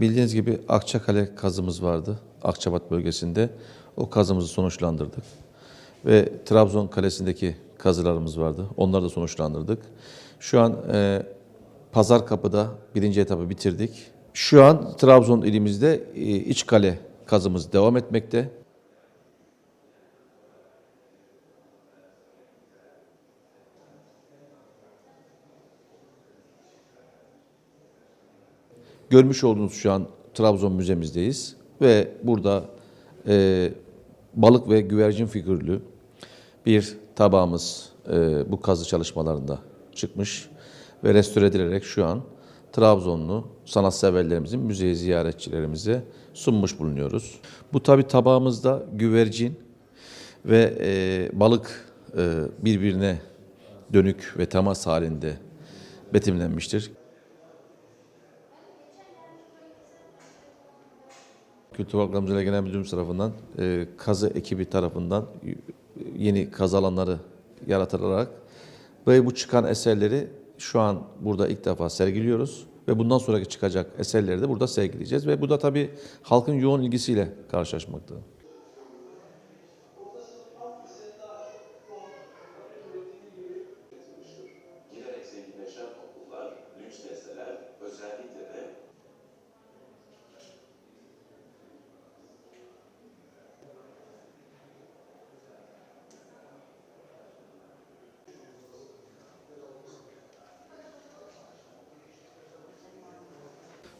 Bildiğiniz gibi Akçakale kazımız vardı Akçabat bölgesinde. O kazımızı sonuçlandırdık. Ve Trabzon Kalesi'ndeki kazılarımız vardı. Onları da sonuçlandırdık. Şu an e, Pazar Kapı'da birinci etabı bitirdik. Şu an Trabzon ilimizde e, İçkale kazımız devam etmekte. Görmüş olduğunuz şu an Trabzon Müzemizdeyiz ve burada e, balık ve güvercin figürlü bir tabağımız e, bu kazı çalışmalarında çıkmış ve restore edilerek şu an Trabzonlu sanatseverlerimizin müze ziyaretçilerimize sunmuş bulunuyoruz. Bu tabi tabağımızda güvercin ve e, balık e, birbirine dönük ve temas halinde betimlenmiştir. Kültür Ramazanı Genel Müdürümüz tarafından e, kazı ekibi tarafından yeni kazı alanları yaratılarak ve bu çıkan eserleri şu an burada ilk defa sergiliyoruz ve bundan sonraki çıkacak eserleri de burada sergileyeceğiz ve bu da tabii halkın yoğun ilgisiyle karşılaşmakta.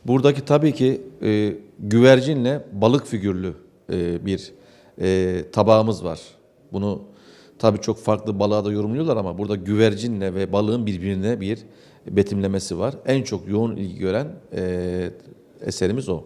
Buradaki tabii ki e, güvercinle balık figürlü e, bir e, tabağımız var. Bunu tabii çok farklı balığa da yorumluyorlar ama burada güvercinle ve balığın birbirine bir betimlemesi var. En çok yoğun ilgi gören e, eserimiz o.